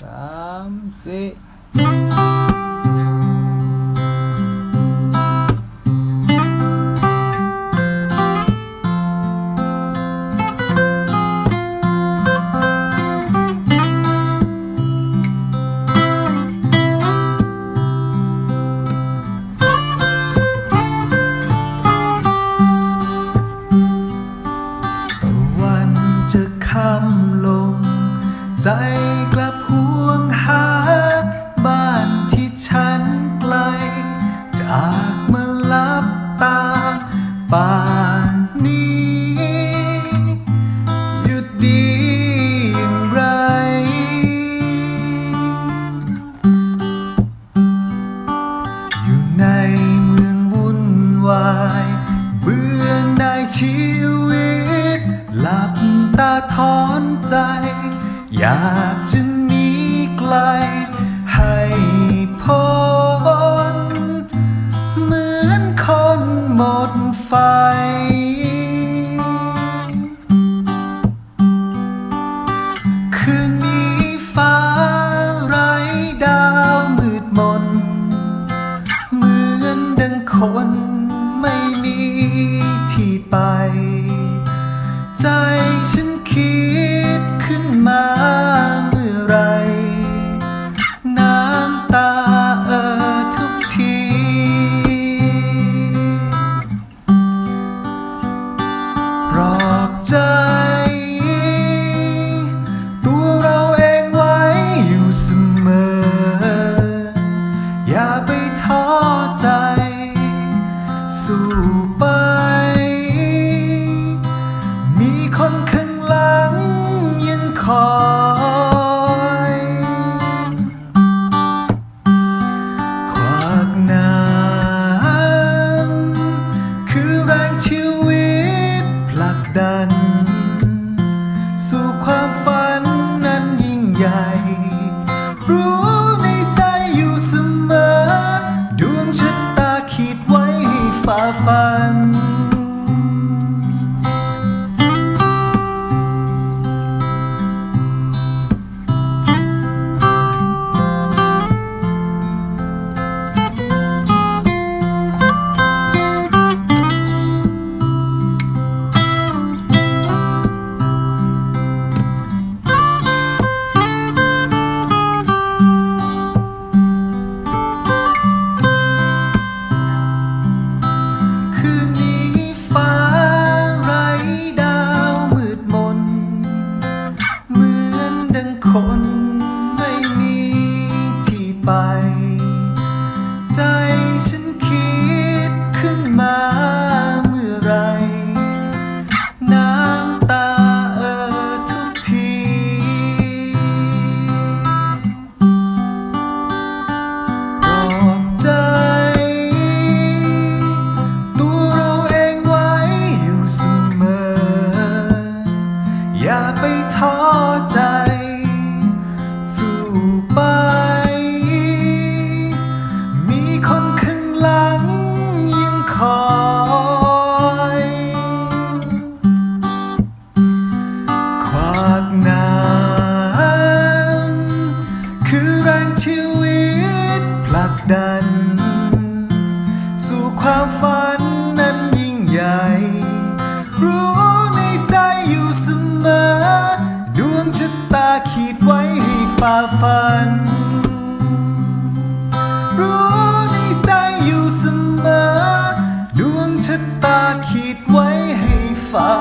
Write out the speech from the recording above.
tám dễ Hãy subscribe ในเมืองวุ่นวายเบื่อในชีวิต หลับตาถอนใจ อยากจะหนีไกล ให้พ้นเหมือนคนหมดไฟ Sabes ัน สู่ความฝัน ฝ่าฝัน รู้ในใจอยู่เสมอ ดวงชะตาขีดไว้ให้ฝ่า